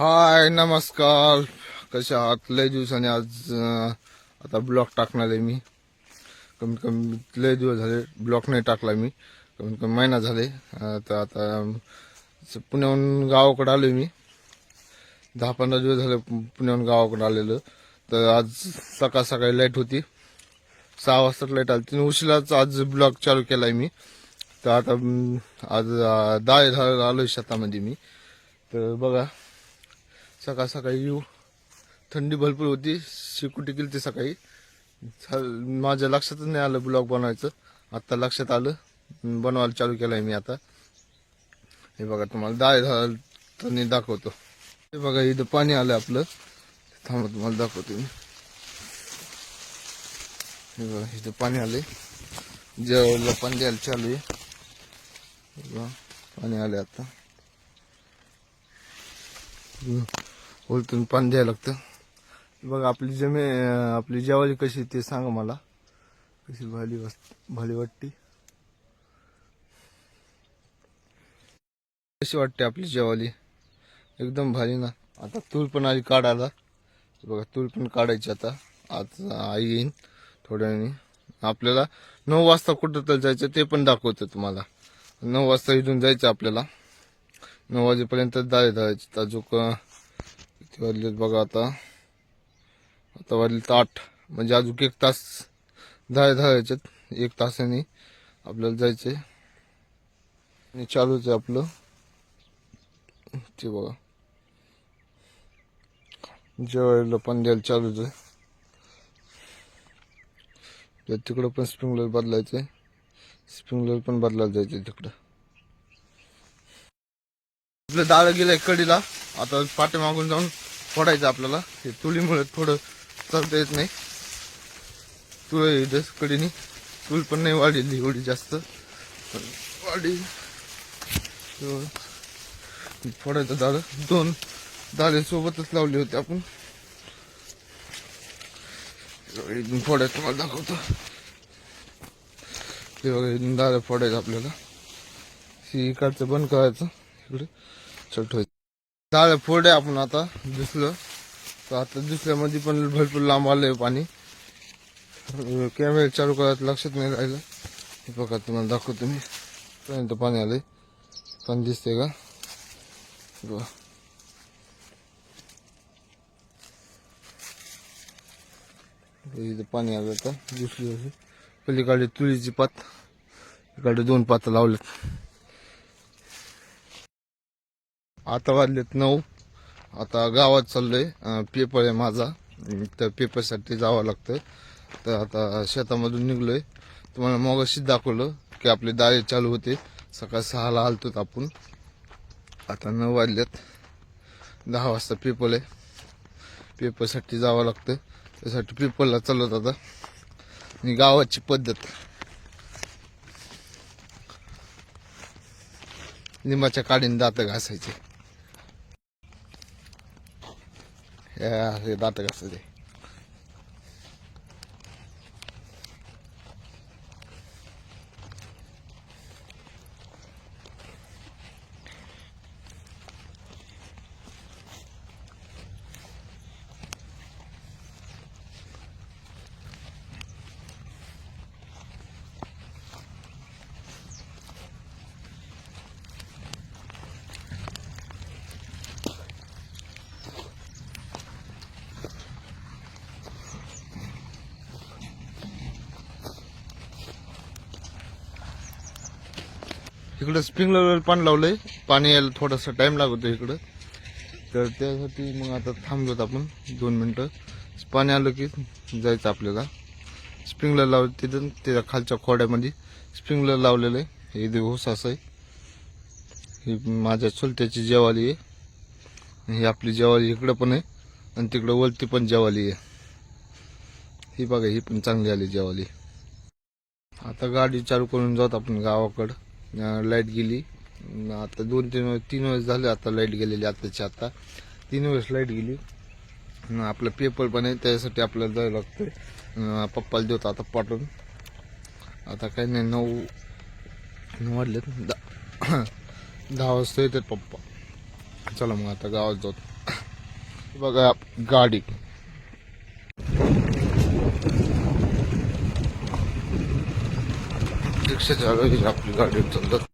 हाय नमस्कार. कशा आहात? लय दिवसाने आज आता ब्लॉक टाकणार आहे मी. कमीत कमी लय दिवस झाले ब्लॉक नाही टाकला मी. कमीत कमी महिना झाले. तर आता पुण्याहून गावाकडे आलो मी. दहा पंधरा दिवस झाले पुण्याहून गावाकडे आलेलो. तर आज सकाळ सकाळी लाइट होती. सहा वाजता लाइट आली तिने उशिराच आज ब्लॉक चालू केलाय मी. तर आता आज दहा दहा आलो शेतामध्ये मी. तर बघा सकाळ सकाळी येऊ. थंडी भरपूर होती. शिकुटी केली ती सकाळी. माझ्या लक्षातच नाही आलं ब्लॉग बनवायचं. आत्ता लक्षात आलं. बनवायला चालू केलं आहे मी आता. हे बघा तुम्हाला दाय झालं दाखवतो. हे बघा इथं पाणी आलं आपलं. थांबा तुम्हाला दाखवतो मी. हे बघा इथं पाणी आले जेवायला पाणी द्यायला चालू आहे. पाणी आले आता. उलटून पाणी द्यायला लागतं. बघा आपली जमी आपली जेवाली कशी ते सांगा मला. कशी भाली वास भाली वाटते. कशी वाटते आपली जेवाली एकदम भारी ना. आता तूर पण आली काढायला. बघा तूर पण काढायची आता. आज आई येईन थोड्या वेळाने आपल्याला नऊ वाजता कुठं तर जायचं ते पण दाखवतं तुम्हाला. नऊ वाजता इथून जायचं आपल्याला. नऊ वाजेपर्यंत दाळे धरायचे. ताजूक किती वाजलेत बघा आता. आता वाजलेत आठ. म्हणजे अजून एक तास दहा दहा याच्यात एक तासाने आपल्याला जायचे आणि चालूच आहे आपलं. ते बघा. जेवायला पण द्यायला चालूच आहे. तिकडं पण स्प्रिंगलर बदलायचे. स्प्रिंगलर पण बदलायला जायचे तिकडं. आपलं दाळ गेलंय कडीला आता पाठीमागून मागून जाऊन फोडायचं आपल्याला. हे तुळीमुळे थोडं चालता येत नाही. तुळ कडीने कडीनी तुळ पण नाही वाढलेली एवढी जास्त. पण फोडायचं दाळ दोन दाळे सोबतच लावले होते आपण. इथून फोडायचं तुम्हाला दाखवतो. ते बघा इथून दाळ फोडायचं आपल्याला. ही इकडचं बंद करायचं. इकडे. छोट डाळ फोडे आहे आपण आता दिसलं. तर आता दिसल्यामध्ये पण भरपूर लांब आलंय पाणी. कॅमेरा चालू करायचं लक्षात नाही राहिलं. हे बघा तुम्हाला दाखवतो मी. पर्यंत पाणी आलंय. पाणी दिसते का? बघा. इथं पाणी आलं आता दुसरी पलीकडे तुळीची पात इकडे दोन पात लावलेत. आता वाजलेत नऊ. आता गावात चाललोय. पेपर आहे माझा. तर त्या पेपरसाठी जावं लागतं. तर आता शेतामधून निघलोय. तुम्हाला मगाशीच दाखवलं की आपले दारे चालू होते. सकाळ सहाला आलतो आपण. आता नऊ वाजलेत. दहा वाजता पेपर आहे. पेपरसाठी जावं लागतं. त्यासाठी पेपरला चालवत आता. आणि गावाची पद्धत. लिंबाच्या काडीने दात घासायचे. या हे दात घासायचे इकडं स्प्रिंकलर पाणी लावलंय. पाणी यायला थोडासा टाइम लागतो इकडं. तर त्यासाठी मग आता थांबलोत आपण दोन मिनटं. पाणी आलं की जायचं आपल्याला. स्प्रिंकलर लाव तिथं त्याच्या खालच्या खोड्यामध्ये स्प्रिंकलर लावलेलं आहे. हे इथे असं आहे. ही माझ्या चुलत्याची जेवाली आहे. ही आपली जेवाली इकडं पण आहे. आणि तिकडं वरती पण जेवाली आहे. ही बघा ही पण चांगली आली जेवाली. आता गाडी चालू करून जात आपण गावाकडं. लाइट गेली. आता दोन तीन वेळेस तीन वेळेस झाले आता लाइट गेलेली आताची आता. तीन वेळेस लाइट गेली. आपलं आपला पेपर पण आहे त्यासाठी आपल्याला जायला लागतं पप्पाला देतो आता पाठवून. आता काही नाही नऊ नऊ वाजलेत. दा- दहा वाजता येतात पप्पा. चला मग आता गावात जातो बघा गाडी. रिक्षा चालू आहे आपली गाडी चालतात